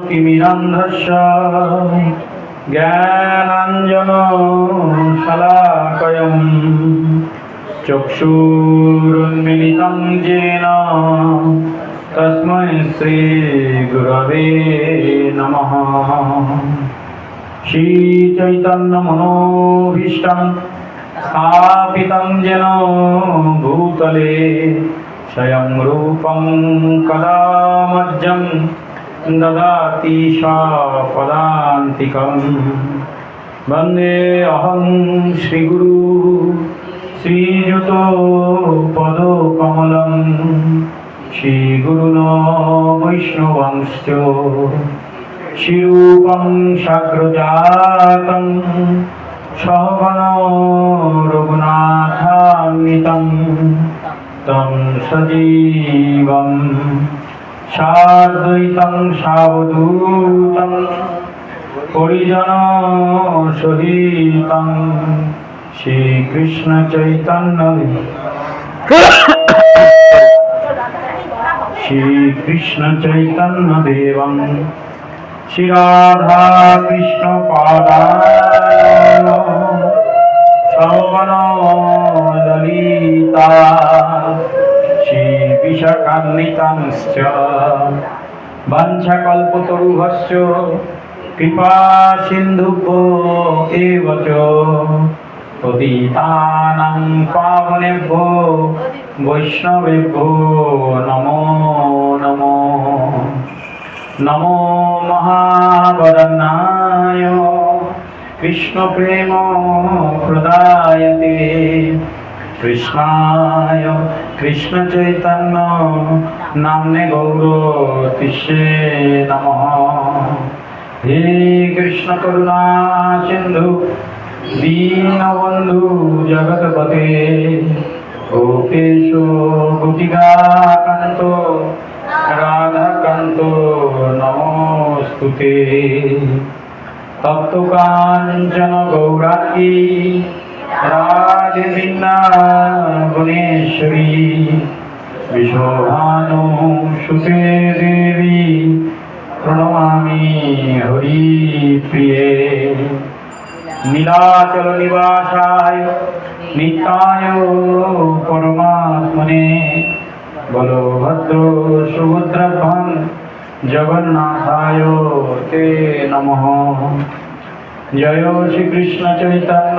किमिरन्धस्य ज्ञानाञ्जनशलाकयम् चक्षुरुन्मिलितं येन तस्मै श्रीगुरवे नमः श्रीचैतन्यमनोभीष्टं स्थापितं येन भूतले स्वयं रूपं कदा मज्जं ददाति पदान्तिकम् वन्दे अहं श्रीगुरु श्रीयुतो पदोकमलं श्रीगुरुनो वैष्णवंश्च शिरूपं शाग्रजातं सहगणो रघुनाथान्वितं तं सजीवम् সাদ্বৈতং সাবধূতং পরিজন সহিতং। শ্রীকৃষ্ণ চৈতন্য শ্রীকৃষ্ণ চৈতন্য দেবং শ্রীরাধা কৃষ্ণ পাদায়। সবন ললিতা শ্রীবিশাখান্বিতাংশ্চ বাঞ্ছাকল্পতরুভশ্চ। কৃপা সিন্ধুভ্যো এব চ পতিতানাং পাবনেভ্যো। বৈষ্ণবেভ্যো নমো নমো। নমো মহাবরণায়। কৃষ্ণপ্রেম প্রদায়তে। কৃষ্ণায়, কৃষ্ণ চৈতন্য, নামনে গৌর তিষ্যে নম। হে কৃষ্ণ করুণা সিন্ধু, দীনবন্ধু জগৎপতে গোপেশ গোপিকাকান্ত রাধাকান্ত নমস্তুতে। তপ্তকাঞ্চন গৌরাঙ্গী সুতে দেবী প্রণমামি হরি প্রিয়ে নীলাচল নিবাসায় নিত্যায় পরমাত্মনে বলভদ্র সুভদ্রভ্যাং জগন্নাথায় তে নমঃ জয় শ্রীকৃষ্ণ চৈতন্য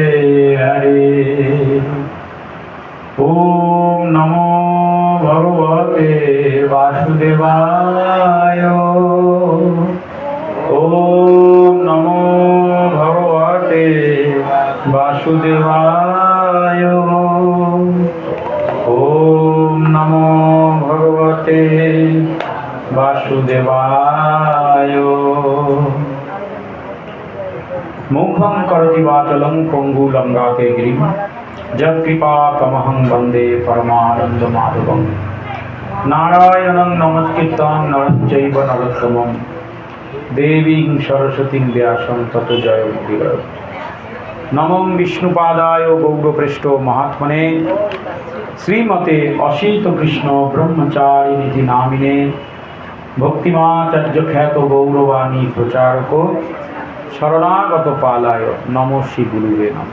वासुदेवाय। ओम नमो भगवते वासुदेवाय। ओम नमो भगवते वासुदेवाय। मुखं करदिवाचलं पङ्गुलङ्गाके गिरिं जत्कृपा कमहं परमानंद परमानन्दमाधवम्। নারায়ণং নমস্কৃতং নরং চৈব নরোত্তমং দেবীং সরস্বতীং ব্যাসং তত জয় উদ্দিরয় নমং বিষ্ণুপাদায় গৌরপৃষ্ঠ মহাত্মনে। শ্রীমতে অসিত কৃষ্ণ ব্রহ্মচারিণীতি নামিনে। ভক্তিমাচার্য খ্যাত গৌরবাণী প্রচারক শরণাগত পালায় নম শ্রী গুরুবে নম।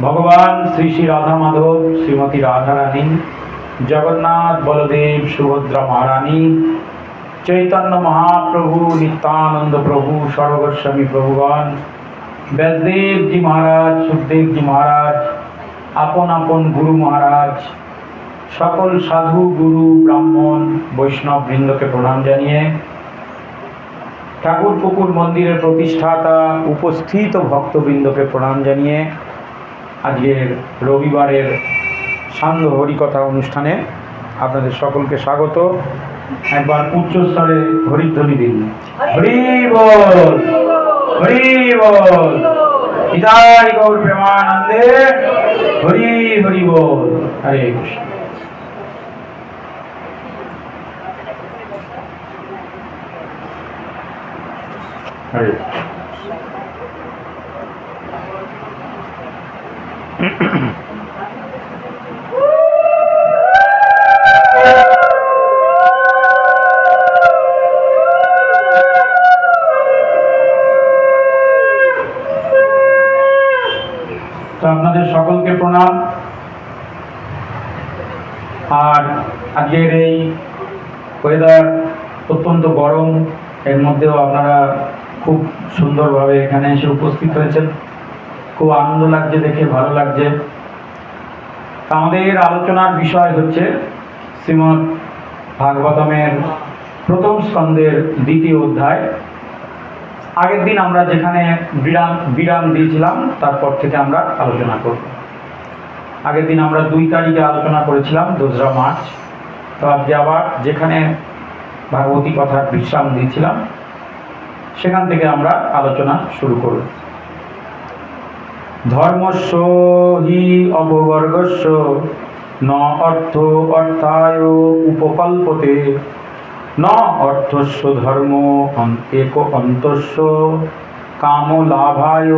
ভগবান শ্রী শ্রী রাধা মাধব শ্রীমতী রাধারানী জগন্নাথ বলদেব সুভদ্রা মহারানী, চৈতন্য মহাপ্রভু, নিত্যানন্দ প্রভু সর্বস্বামী প্রভুগণ ব্যাসদেব জি মহারাজ সুখদেব জি মহারাজ, আপন আপন গুরু মহারাজ, সকল সাধু, গুরু, ব্রাহ্মণ, বৈষ্ণব বৃন্দকে প্রণাম জানিয়ে ঠাকুর পুকুর মন্দিরের প্রতিষ্ঠাতা উপস্থিত ভক্তবৃন্দকে প্রণাম জানিয়ে আজকের রবিবারের সান্ধ্য হরিকথা অনুষ্ঠানে আপনাদের সকলকে স্বাগত। একবার উচ্চস্তরে হরিধ্বনি দিন। হরি বল প্রেমানন্দে। হরি। মধ্যেও আপনারা খুব সুন্দরভাবে এখানে এসে উপস্থিত হয়েছেন। খুব আনন্দ লাগছে দেখে, ভালো লাগছে। আমাদের আলোচনার বিষয় হচ্ছে শ্রীমৎ ভাগবতমের প্রথম স্কন্দের দ্বিতীয় অধ্যায়। আগের দিন আমরা যেখানে বিরাম বিরাম দিয়েছিলাম, তারপর থেকে আমরা আলোচনা করব। আগের দিন আমরা দুই তারিখে আলোচনা করেছিলাম, দোসরা মার্চ। তো আজকে আবার যেখানে ভাগবতী কথার বিশ্রাম দিয়েছিলাম সেখান থেকে আমরা আলোচনা শুরু করব। ধর্মস্য হি অপবর্গস্য ন অর্থ অর্থায় উপকল্পতে, ন অর্থস্য ধর্ম এক অন্তস্য কাম লাভায়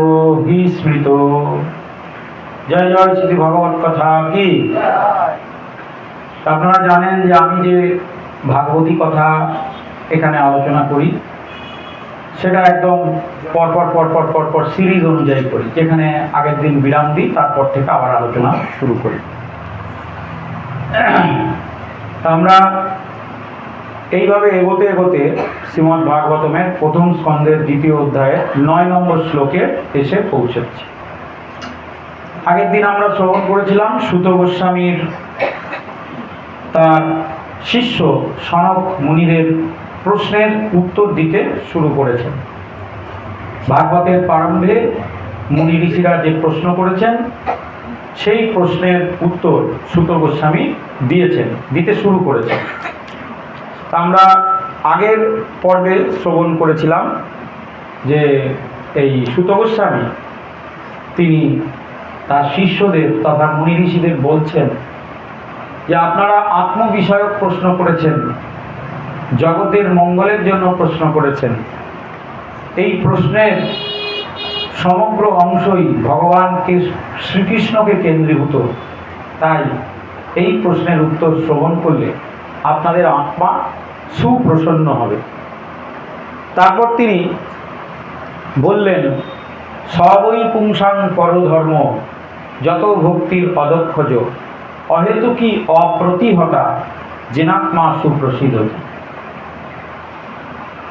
হি স্মৃত। জয় জয় শ্রী ভগবত কথা কি? আপনারা জানেন যে আমি যে ভাগবতী কথা এখানে আলোচনা করি সেটা একদম পরপর পরপর পরপর সিরিজ অনুযায়ী করি। যেখানে আগের দিন বিরাম দিই, তারপর থেকে আবার আলোচনা শুরু করি। আমরা এইভাবে এগোতে এগোতে শ্রীমদ্ ভাগবতমের প্রথম স্কন্ধের দ্বিতীয় অধ্যায়ে নয় নম্বর শ্লোকে এসে পৌঁছেছি। আগের দিন আমরা শ্রবণ করেছিলাম সুত গোস্বামীর তার শিষ্য সনক মুনিদের প্রশ্নের উত্তর দিতে শুরু করেছেন। ভাগবতের প্রারম্ভে মুনি ঋষিরা যে প্রশ্ন করেছেন, সেই প্রশ্নের উত্তর সুত গোস্বামী দিয়েছেন, দিতে শুরু করেছেন। আমরা আগের পর্বে শ্রবণ করেছিলাম যে এই সুত গোস্বামী, তিনি তার শিষ্যদের তথা মুনি ঋষিদের বলছেন যে, আপনারা আত্মবিষয়ক প্রশ্ন করেছেন জগতের মঙ্গলের জন্য প্রশ্ন করেছেন। এই প্রশ্নের সমগ্র অংশই ভগবানকে, শ্রীকৃষ্ণকে কেন্দ্রীভূত। তাই এই প্রশ্নের উত্তর শ্রবণ করলে আপনাদের আত্মা সুপ্রসন্ন হবে। তারপর তিনি বললেন, সবই পুংসাং পরধর্ম, যত ভক্তির অদক্ষজ অহেতুকি অপ্রতিহতা, জেনাত্মা সুপ্রসিদ্ধ।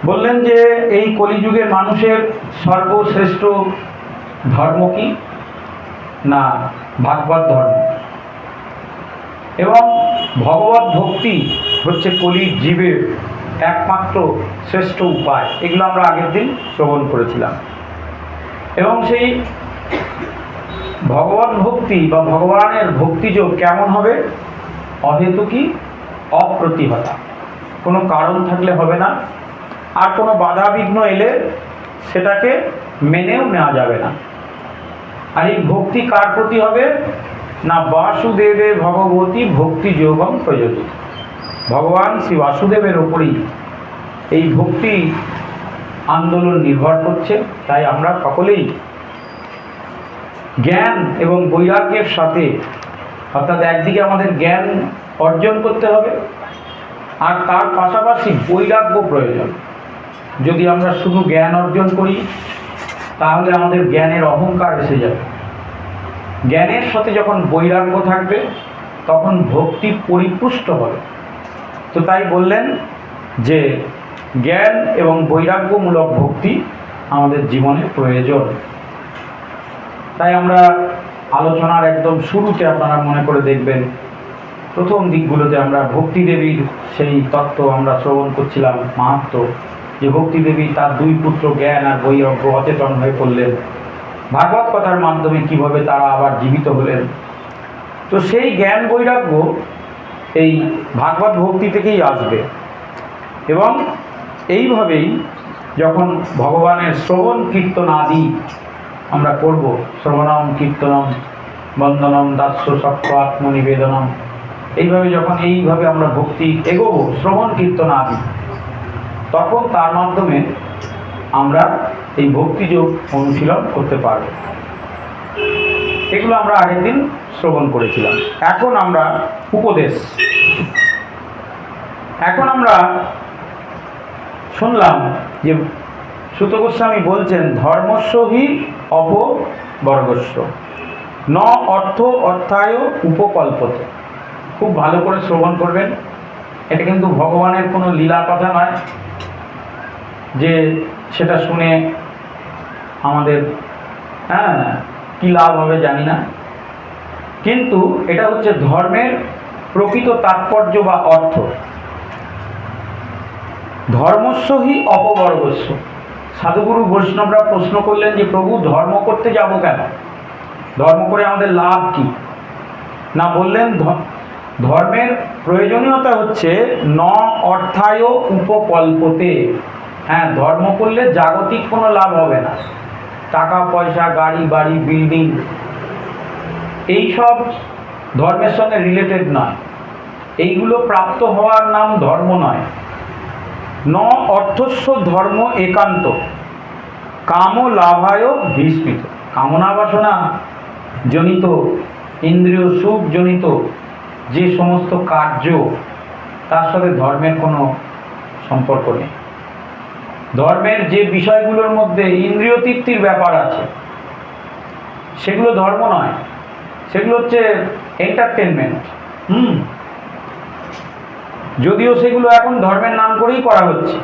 বললেন যে এই কলিযুগের মানুষের সর্বশ্রেষ্ঠ ধর্ম কি? না, ভাগবত ধর্ম। এবং ভগবত ভক্তি হচ্ছে কলি জীবের একমাত্র শ্রেষ্ঠ উপায়। এগুলো আমরা আগের দিন শ্রবণ করেছিলাম। এবং সেই ভগবত ভক্তি বা ভগবানের ভক্তিযোগ কেমন হবে? অহেতুকি অপ্রতিহতা কোনো কারণ থাকলে হবে না। আর কোনো বাধা বিঘ্ন এলে সেটাকে মেনেও নেওয়া যাবে না। আর এই ভক্তি কার প্রতি হবে? না বাসুদেবে ভগবতী ভক্তি যোগম প্রয়োজিত। ভগবান শ্রী বাসুদেবের ওপরই এই ভক্তি আন্দোলন নির্ভর করছে। তাই আমরা সকলেই জ্ঞান এবং বৈরাগ্যের সাথে, অর্থাৎ একদিকে আমাদের জ্ঞান অর্জন করতে হবে, আর তার পাশাপাশি বৈরাগ্য প্রয়োজন। যদি আমরা শুধু জ্ঞান অর্জন করি, তাহলে আমাদের জ্ঞানের অহংকার এসে যাবে। জ্ঞানের সাথে যখন বৈরাগ্য থাকবে, তখন ভক্তি পরিপুষ্ট হবে। তো তাই বললেন যে, জ্ঞান এবং বৈরাগ্যমূলক ভক্তি আমাদের জীবনে প্রয়োজন। তাই আমরা আলোচনার একদম শুরুতে আপনারা মনে করে দেখবেন, প্রথম দিকগুলোতে আমরা ভক্তি দেবীর সেই তত্ত্ব আমরা শ্রবণ করছিলাম মাহাত্ম। যে ভক্তি দেবী তার দুই পুত্র জ্ঞান আর বৈরাগ্য অচেতন হয়ে পড়লেন। ভাগবত কথার মাধ্যমে কীভাবে তারা আবার জীবিত হলেন। তো সেই জ্ঞান বৈরাগ্য এই ভাগবত ভক্তি থেকেই আসবে। এবং এইভাবেই যখন ভগবানের শ্রবণ কীর্তন আদি আমরা করব, শ্রবণম, কীর্তনম, বন্দনম, দাস্য সক্ষ আত্মনিবেদনম, এইভাবে যখন এইভাবে আমরা ভক্তি এগোবো, শ্রবণ, কীর্তন আদি তখন তার মাধ্যমে আমরা এই ভক্তিযোগ অনুশীলন করতে পারব। এগুলো আমরা আগের দিন শ্রবণ করেছিলাম। এখন আমরা উপদেশ। এখন আমরা শুনলাম যে সুত গোস্বামী বলছেন, ধর্মস্ব হি অপবর্গস্ব। ন অর্থ অর্থায় উপকল্পতে। খুব ভালো করে শ্রবণ করবেন। এটা কিন্তু ভগবানের কোনো লীলা কথা নয় যে সেটা শুনে আমাদের হ্যাঁ কী লাভ হবে জানি না। কিন্তু এটা হচ্ছে ধর্মের প্রকৃত তাৎপর্য বা অর্থ। ধর্মস্ব হি অপবর্গস্ব। সাধুগুরু বৈষ্ণবরা প্রশ্ন করলেন যে, প্রভু, ধর্ম করতে যাব কেন? ধর্ম করে আমাদের লাভ কি? না বললেন ধর্মের প্রয়োজনীয়তা হচ্ছে ন অর্থায় উপকল্পতে। হ্যাঁ ধর্ম করলে জাগতিক কোনো লাভ হবে না। টাকা, পয়সা, গাড়ি, বাড়ি বিল্ডিং এইসব ধর্মের সঙ্গে রিলেটেড নয়। এইগুলো প্রাপ্ত হওয়ার নাম ধর্ম নয়। ন অর্থস্ব ধর্ম একান্ত। কাম লাভায় বিস্মিত কামনা বাসনা জনিত। ইন্দ্রিয় সুখ জনিত। যে সমস্ত কার্য, তার সাথে ধর্মের কোনো সম্পর্ক নেই। ধর্মের যে বিষয়গুলোর মধ্যে ইন্দ্রিয় তৃপ্তির ব্যাপার আছে, সেগুলো ধর্ম নয়। সেগুলো হচ্ছে এন্টারটেনমেন্ট হুম? যদিও সেগুলো এখন ধর্মের নাম করেই করা হচ্ছে।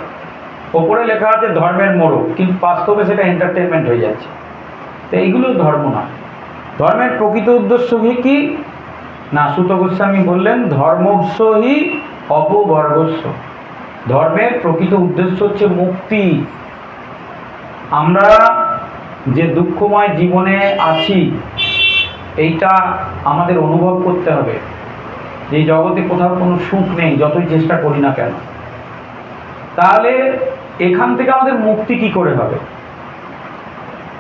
ওপরে লেখা আছে ধর্মের মোড়ক, কিন্তু বাস্তবে সেটা এন্টারটেনমেন্ট হয়ে যাচ্ছে। তো এইগুলো ধর্ম নয়। ধর্মের প্রকৃত উদ্দেশ্য কি? না সুত গোস্বামী বললেন ধর্মস্ব হি অপবর্গস্ব। ধর্মের প্রকৃত উদ্দেশ্য হচ্ছে মুক্তি। আমরা যে দুঃখময় জীবনে আছি, এইটা আমাদের অনুভব করতে হবে। যে জগতে কোথাও কোনো সুখ নেই, যতই চেষ্টা করি না কেন। তাহলে এখান থেকে আমাদের মুক্তি কি করে হবে?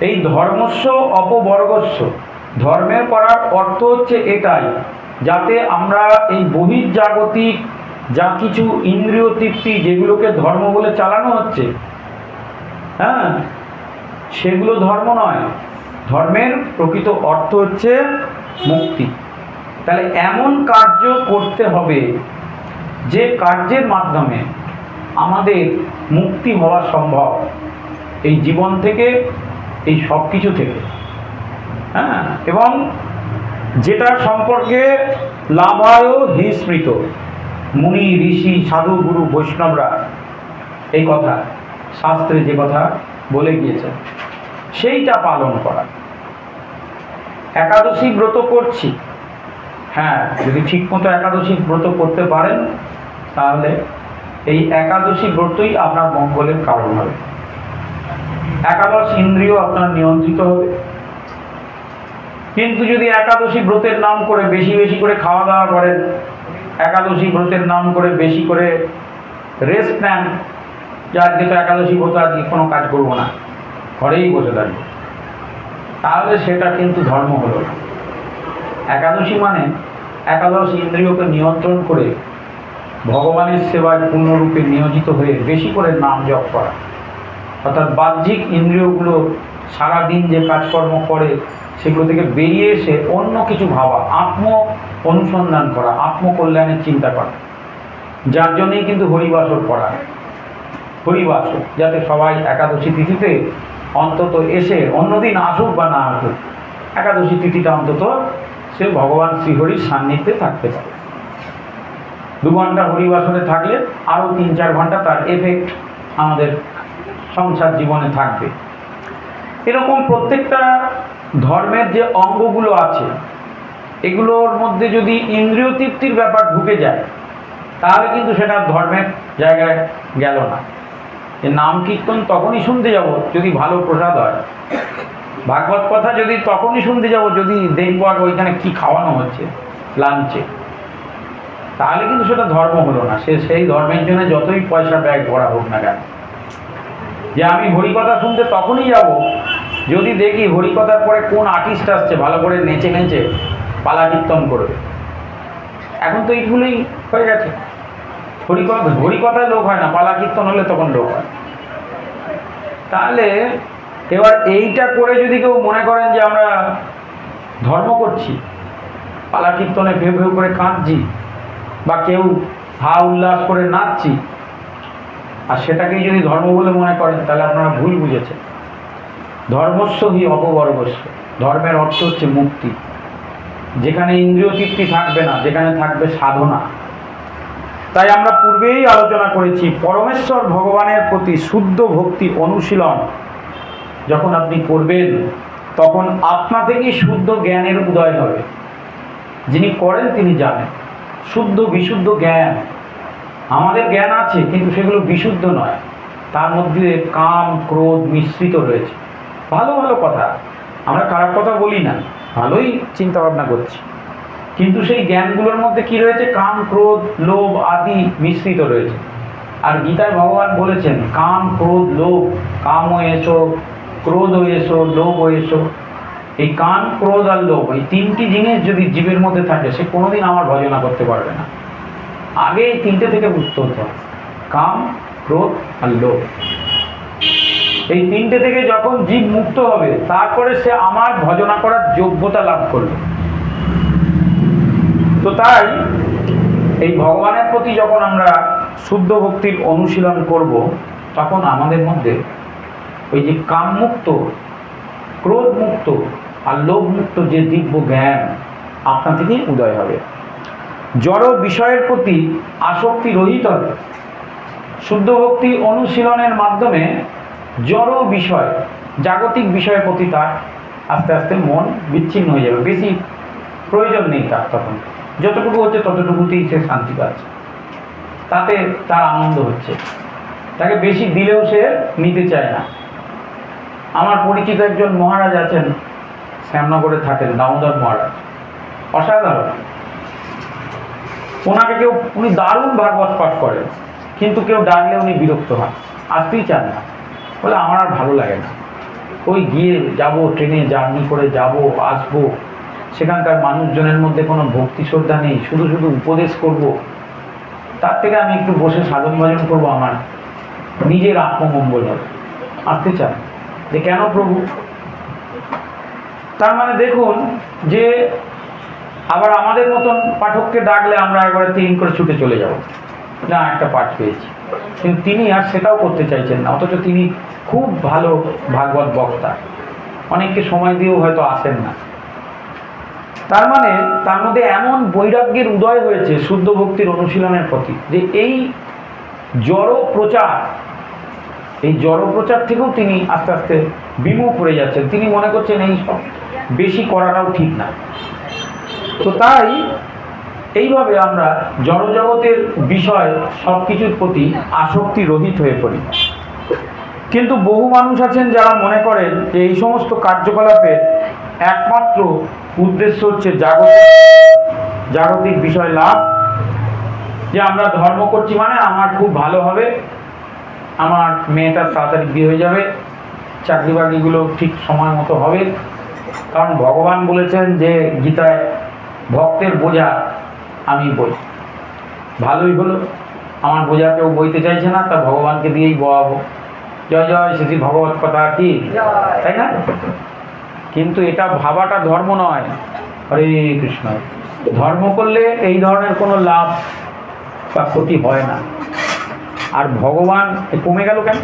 এই ধর্মস্ব অপবর্গস্ব ধর্মের করার অর্থ হচ্ছে এটাই। যাতে আমরা এই বহির্জাগতিক যা কিছু ইন্দ্রিয় তৃপ্তি যেগুলোকে ধর্ম বলে চালানো হচ্ছে হ্যাঁ সেগুলো ধর্ম নয়। ধর্মের প্রকৃত অর্থ হচ্ছে মুক্তি। তাহলে এমন কার্য করতে হবে যে কার্যের মাধ্যমে আমাদের মুক্তি হওয়া সম্ভব এই জীবন থেকে, এই সব কিছু থেকে। হ্যাঁ এবং যেটা সম্পর্কে লাভায় হি স্মৃত মুনি, ঋষি, সাধু, গুরু, বৈষ্ণবরা এই কথা, শাস্ত্রে যে কথা বলে গিয়েছেন সেইটা পালন করা। একাদশী ব্রত করছি। হ্যাঁ যদি ঠিকমতো একাদশী ব্রত করতে পারেন, তাহলে এই একাদশী ব্রতই আপনার মঙ্গলের কারণ হবে। একাদশ ইন্দ্রিয় আপনার নিয়ন্ত্রিত হবে। কিন্তু যদি একাদশী ব্রতের নাম করে বেশি বেশি করে খাওয়া দাওয়া করেন, একাদশী ব্রতের নাম করে বেশি করে রেস্ট নেন, যে আজকে তো একাদশী ব্রত, আজকে কোনো কাজ করব না, ঘরেই বসে থাকব। তাহলে সেটা কিন্তু ধর্ম হলো না। একাদশী মানে একাদশ ইন্দ্রিয়কে নিয়ন্ত্রণ করে ভগবানের সেবায় পূর্ণরূপে নিয়োজিত হয়ে বেশি করে নাম জপ করা। অর্থাৎ বাহ্যিক ইন্দ্রিয়গুলো সারাদিন যে কাজকর্ম করে সেগুলো থেকে বেরিয়ে এসে অন্য কিছু ভাবা আত্ম অনুসন্ধান করা, আত্মকল্যাণের চিন্তা করা। যার জন্যই কিন্তু হরিবাসর করা হরিবাসর, যাতে সবাই একাদশী তিথিতে অন্তত এসে অন্যদিন আসুক বা না আসুক, একাদশী তিথিটা অন্তত সে ভগবান শ্রীহরির সান্নিধ্যে থাকতে পারে। দু ঘণ্টা হরিবাসনে থাকলে আরও তিন চার ঘণ্টা তার এফেক্ট আমাদের সংসার জীবনে থাকবে। এরকম প্রত্যেকটা ধর্মের যে অঙ্গগুলো আছে, এগুলোর মধ্যে যদি ইন্দ্রিয় তৃপ্তির ব্যাপার ঢুকে যায়, তাহলে কিন্তু সেটা ধর্মের জায়গায় গেল না। এ নাম কীর্তন তখনই শুনতে যাব যদি ভালো প্রসাদ হয়। ভাগবত কথা যদি তখনই শুনতে যাব যদি দেখব আগে ওইখানে কী খাওয়ানো হচ্ছে, লাঞ্চে। তাহলে কিন্তু সেটা ধর্ম হলো না। সে সেই ধর্মের জন্য যতই পয়সা ব্যয় করা হোক না কেন। যে আমি হরিকথা শুনতে তখনই যাব যদি দেখি হরিকথার পরে কোন আর্টিস্ট আসছে, ভালো করে নেচে নেচে পালা কীর্তন করবে এখন তো এইগুলোই হয়ে গেছে। হরিকথা, হরিকথায় লোক হয় না, পালা কীর্তন হলে তখন লোক হয়। তাহলে এবার এইটা করে যদি কেউ মনে করেন যে আমরা ধর্ম করছি, পালা কীর্তনে ভেউ ভেউ করে কাঁদছি, বা কেউ হা উল্লাস করে নাচছি, আর সেটাকেই যদি ধর্ম বলে মনে করেন, তাহলে আপনারা ভুল বুঝেছেন। ধর্মস্ব হি অপবর্গস্ব। ধর্মের অর্থ হচ্ছে মুক্তি। যেখানে ইন্দ্রিয় তৃপ্তি থাকবে না, যেখানে থাকবে সাধনা। তাই আমরা পূর্বেই আলোচনা করেছি, পরমেশ্বর ভগবানের প্রতি শুদ্ধ ভক্তি অনুশীলন। যখন আপনি করবেন তখন আপনা থেকেই শুদ্ধ জ্ঞানের উদয় হবে। যিনি করেন, তিনি জানেন। শুদ্ধ, বিশুদ্ধ জ্ঞান। আমাদের জ্ঞান আছে, কিন্তু সেগুলো বিশুদ্ধ নয়। তার মধ্যে কাম, ক্রোধ মিশ্রিত রয়েছে। ভালো ভালো কথা। আমরা খারাপ কথা বলি না। ভালোই চিন্তা ভাবনা করছি। কিন্তু সেই জ্ঞানগুলোর মধ্যে কি রয়েছে? কাম, ক্রোধ, লোভ আদি মিশ্রিত রয়েছে। আর গীতায় ভগবান বলেছেন, কাম, ক্রোধ, লোভ, কামও এসো ক্রোধ এসো লোভ এসো। এই কাম, ক্রোধ আর লোভ, এই তিনটি জিনিস যদি জীবের মধ্যে থাকে, সে কোনোদিন আমার ভজনা করতে পারবে না। আগে এই তিনটে থেকে মুক্ত হতে হবে কাম, ক্রোধ আর লোভ। এই তিনটে থেকে যখন জীব মুক্ত হবে, তারপরে সে আমার ভজনা করার যোগ্যতা লাভ করবে। তো তাই এই ভগবানের প্রতি যখন আমরা শুদ্ধ ভক্তির অনুশীলন করব, তখন আমাদের মধ্যে ওই যে কামমুক্ত, ক্রোধমুক্ত আর লোভমুক্ত যে দিব্য জ্ঞান আপনা থেকেই উদয় হবে। জড় বিষয়ের প্রতি আসক্তি রহিত হবে। শুদ্ধ ভক্তি অনুশীলনের মাধ্যমে জড় বিষয়, জাগতিক বিষয়ের প্রতি তার আস্তে আস্তে মন বিচ্ছিন্ন হয়ে যাবে। বেশি প্রয়োজন নেই তার তখন। যতটুকু হচ্ছে ততটুকুতেই সে শান্তি পাচ্ছে। তাতে তার আনন্দ হচ্ছে। তাকে বেশি দিলেও সে নিতে চায় না। আমার পরিচিত একজন মহারাজ আছেন, শ্যামনগরে থাকেন, দামোদর মহারাজ। অসাধারণ। ওনাকে কেউ, উনি দারুণ ভাগবত পাঠ করেন, কিন্তু কেউ ডাকলে উনি বিরক্ত হন। আসতেই চান না। বলে আমার আর ভালো লাগে না। ওই গিয়ে যাব, ট্রেনে জার্নি করে যাব, আসব। সেখানকার মানুষজনের মধ্যে কোনো ভক্তি শ্রদ্ধা নেই, শুধু শুধু উপদেশ করব। তার থেকে আমি একটু বসে সাধন ভজন করব আমার। নিজের আত্মমঙ্গল হবে। আসতে চান? যে কেন প্রভু? তার মানে দেখুন যে আবার আমাদের মতন পাঠককে ডাকলে আমরা একবারে তিন করে ছুটে চলে যাব। না একটা পাঠ পেয়েছি। কিন্তু তিনি আর সেটাও করতে চাইছেন না, অথচ তিনি খুব ভালো ভাগবত বক্তা। অনেককে সময় দিয়েও হয়তো আসেন না। তার মানে তার মধ্যে এমন বৈরাগ্যের উদয় হয়েছে শুদ্ধ ভক্তির অনুশীলনের প্রতি যে এই জড় প্রচার, এই জড় প্রচার থেকেও তিনি আস্তে আস্তে বিমুখ হয়ে যাচ্ছেন। তিনি মনে করছেন এই সব বেশি করাটাও ঠিক না। তো তাই এইভাবে আমরা জড়জগতের বিষয় সব কিছুর প্রতি আসক্তি রহিত হয়ে পড়ি। কিন্তু বহু মানুষ আছেন যারা মনে করেন যে এই সমস্ত কার্যকলাপের একমাত্র উদ্দেশ্য হচ্ছে জাগতিক জাগতিক বিষয় লাভ। যে আমরা ধর্ম করছি মানে আমার খুব ভালো হবে, আমার মেয়েটার তাড়াতাড়ি বিয়ে হয়ে যাবে চাকরি বাকরিগুলো ঠিক সময় মতো হবে। কারণ ভগবান বলেছেন যে গীতায় ভক্তের বোঝা আমি বই। ভালোই হলো। আমার বোঝা কেউ বইতে চাইছে না তা ভগবানকে দিয়েই বয়াবো। জয় জয় শ্রী ভগবত কথা কি? তাই না? কিন্তু এটা ভাবাটা ধর্ম নয়। হরে কৃষ্ণ। ধর্ম করলে এই ধরনের কোনো লাভ বা ক্ষতি হয় না। আর ভগবান কমে গেল কেন?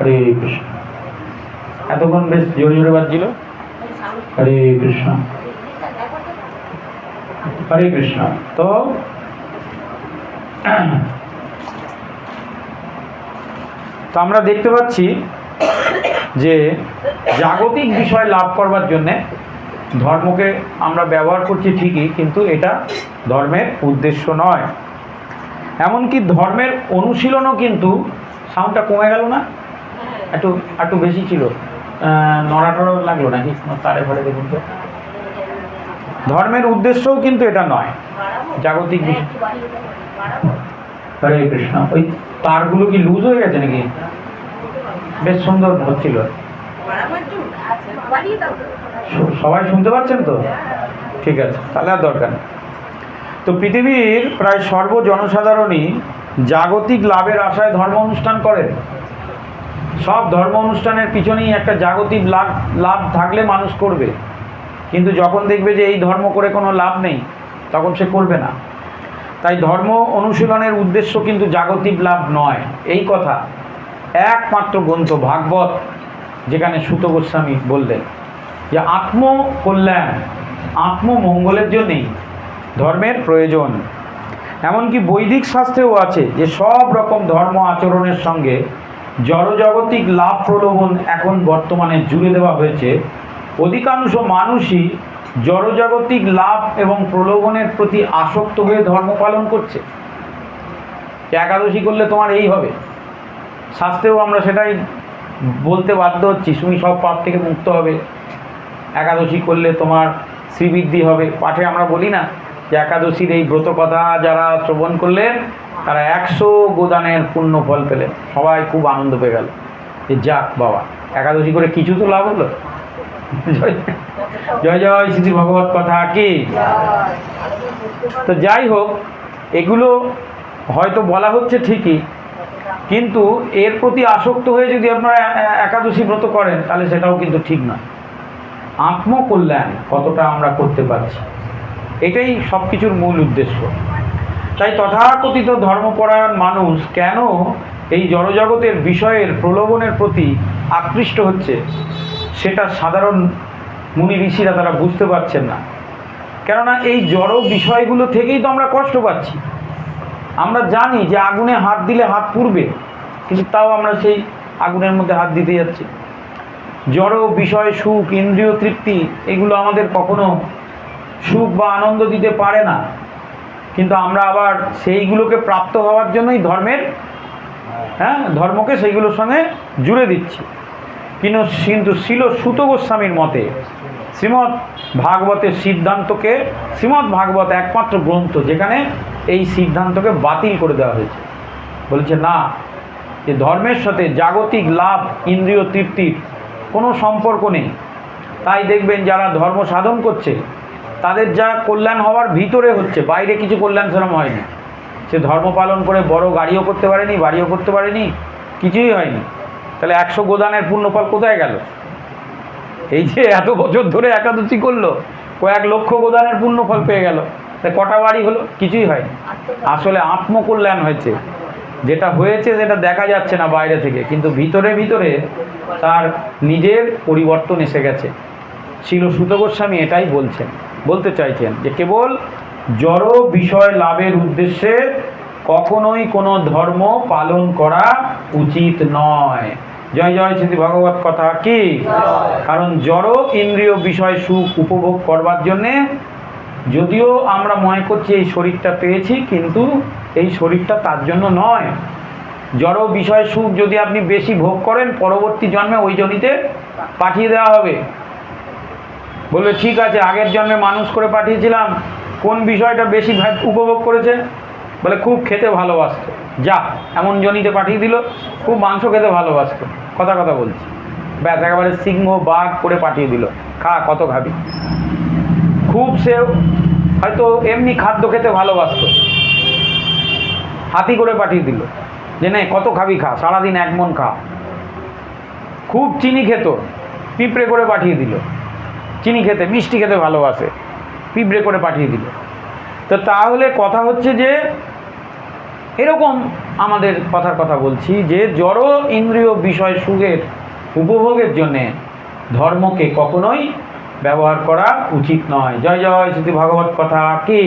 হরে কৃষ্ণ। এতক্ষণ বেশ জোরে জোরে বাজছিল। হরে কৃষ্ণ। হরে কৃষ্ণ। তো তো আমরা দেখতে পাচ্ছি যে জাগতিক বিষয় লাভ করবার জন্যে ধর্মকে আমরা ব্যবহার করছি ঠিকই, কিন্তু এটা ধর্মের উদ্দেশ্য নয়। এমনকি ধর্মের অনুশীলনও কিন্তু সাউন্ডটা কমে গেল না? একটু একটু বেশি ছিল। নড়াটড়ো লাগল নাকি? তারে ফারে দেখুন তো। ধর্মের উদ্দেশ্যও কিন্তু এটা নয়। জাগতিক হরে কৃষ্ণ। ওই তারগুলো কি লুজ হয়ে গেছে নাকি? বেশ সুন্দর হচ্ছিল। সবাই শুনতে পাচ্ছেন তো? ঠিক আছে, তাহলে আর দরকার তো পৃথিবীর প্রায় সর্ব জনসাধারণই জাগতিক লাভের আশায় ধর্ম অনুষ্ঠান করে। সব ধর্ম অনুষ্ঠানের পিছনেই একটা জাগতিক লাভ লাভ থাকলে মানুষ করবে। কিন্তু যখন দেখবে যে এই ধর্ম করে কোনো লাভ নেই, তখন সে করবে না। তাই ধর্ম অনুশীলনের উদ্দেশ্য কিন্তু জাগতিক লাভ নয়। এই কথা একমাত্র গ্রন্থ ভাগবত, যেখানে সুত গোস্বামী বললেন যে, আত্মকল্যাণ, আত্মমঙ্গলের জন্যেই ধর্মের প্রয়োজন। এমনকি বৈদিক শাস্ত্রেও আছে যে, সব রকম ধর্ম আচরণের সঙ্গে জড়জাগতিক লাভ প্রলোভন এখন বর্তমানে জুড়ে দেওয়া হয়েছে। অধিকাংশ মানুষই জড়জাগতিক লাভ এবং প্রলোভনের প্রতি আসক্ত হয়ে ধর্ম পালন করছে। একাদশী করলে তোমার এই হবে। শাস্ত্রেও আমরা সেটাই বলতে বাধ্য হচ্ছি, তুমি সব পাপ থেকে মুক্ত হবে। একাদশী করলে তোমার শ্রীবৃদ্ধি হবে। পাঠে আমরা বলি না যে একাদশীর এই ব্রত কথা যারা শ্রবণ করলেন, তারা একশো গোদানের পুণ্য ফল পেলেন। সবাই খুব আনন্দ পেয়ে গেল। যে যাক বাবা, একাদশী করে কিছু তো লাভ হলো। জয়। জয় শ্রী ভগবত কথা কি? তো যাই হোক, এগুলো হয়তো বলা হচ্ছে ঠিকই, কিন্তু এর প্রতি আসক্ত হয়ে যদি আপনারা একাদশী ব্রত করেন, তাহলে সেটাও কিন্তু ঠিক না আত্মকল্যাণ কতটা আমরা করতে পারছি, এটাই সব কিছুর মূল উদ্দেশ্য। তাই তথাকথিত ধর্মপরায়ণ মানুষ কেন এই জড়জগতের বিষয়ের প্রলোভনের প্রতি আকৃষ্ট হচ্ছে? সেটা সাধারণ মুনি ঋষিরা তারা বুঝতে পারছেন না। কেননা এই জড় বিষয়গুলো থেকেই তো আমরা কষ্ট পাচ্ছি। আমরা জানি যে আগুনে হাত দিলে হাত পুড়বে, কিন্তু তাও আমরা সেই আগুনের মধ্যে হাত দিতে যাচ্ছি। জড় বিষয়, সুখ, ইন্দ্রিয় তৃপ্তি, এগুলো আমাদের কখনো সুখ বা আনন্দ দিতে পারে না। কিন্তু আমরা আবার সেইগুলোকে প্রাপ্ত হওয়ার জন্যই ধর্মের হ্যাঁ ধর্মকে সেইগুলোর সঙ্গে জুড়ে দিচ্ছি। কিন্তু কিন্তু শিল সুত গোস্বামীর মতে। শ্রীমৎ ভাগবতের সিদ্ধান্তকে, শ্রীমৎ ভাগবত একমাত্র গ্রন্থ যেখানে এই সিদ্ধান্তকে বাতিল করে দেওয়া হয়েছে। বলছে, না, যে ধর্মের সাথে জাগতিক লাভ, ইন্দ্রিয় তৃপ্তির কোনো সম্পর্ক নেই। তাই দেখবেন যারা ধর্ম সাধন করছে, তাদের যা কল্যাণ হওয়ার ভিতরে হচ্ছে, বাইরে কিছু কল্যাণ সেরম হয়নি। সে ধর্ম পালন করে বড় গাড়িও করতে পারেনি, বাড়িও করতে পারেনি, কিছুই হয়নি। তাহলে একশো গোদানের পূর্ণফল কোথায় গেল? এই যে এত বছর ধরে একাদশী করল, কয়েক লক্ষ গোদানের পূর্ণফল পেয়ে গেল। তা কটা বাড়ি হলো? কিছুই হয়নি। আসলে আত্মকল্যাণ হয়েছে। যেটা হয়েছে সেটা দেখা যাচ্ছে না বাইরে থেকে, কিন্তু ভিতরে ভিতরে তার নিজের পরিবর্তন এসে গেছে। শিল সুত গোস্বামী এটাই বলছেন, বলতে চাইছেন যে কেবল জড় বিষয় লাভের উদ্দেশ্যে কখনোই কোনো ধর্ম পালন করা উচিত নয়। জয় জয় শ্রী ভগবত কথা কি? কারণ জড় ইন্দ্রিয় বিষয় সুখ উপভোগ করবার জন্যে যদিও আমরা মনে করছি এই শরীরটা পেয়েছি কিন্তু এই শরীরটা তার জন্য নয়। জড় বিষয় সুখ যদি আপনি বেশি ভোগ করেন পরবর্তী জন্মে ওই জনিতে পাঠিয়ে দেওয়া হবে। বলবে ঠিক আছে আগের জন্মে মানুষ করে পাঠিয়েছিলাম কোন বিষয়টা বেশি উপভোগ করেছে? বলে খুব খেতে ভালোবাসতো। যা, এমন জনিতে পাঠিয়ে দিল, খুব মাংস খেতে ভালোবাসতো। কথা কথা বলছি। ব্যাস, একেবারে সিংহ বাঘ করে পাঠিয়ে দিল। খা, কত খাবি। খুব সে হয়তো এমনি খাদ্য খেতে ভালোবাসতো। হাতি করে পাঠিয়ে দিল। যে নে, কত খাবি খা, সারাদিন এক মন খা। খুব চিনি খেত, পিঁপড়ে করে পাঠিয়ে দিল। চিনি খেতে, মিষ্টি খেতে ভালোবাসে, পিঁপড়ে করে পাঠিয়ে দিল। তো তাহলে কথা হচ্ছে যে এরকম আমাদের কথার কথা বলছি যে জড় ইন্দ্রিয় বিষয় সুখের উপভোগের জন্যে ধর্মকে কখনোই ব্যবহার করা উচিত নয়। জয় জয় শ্রী ভাগবত কথা কি?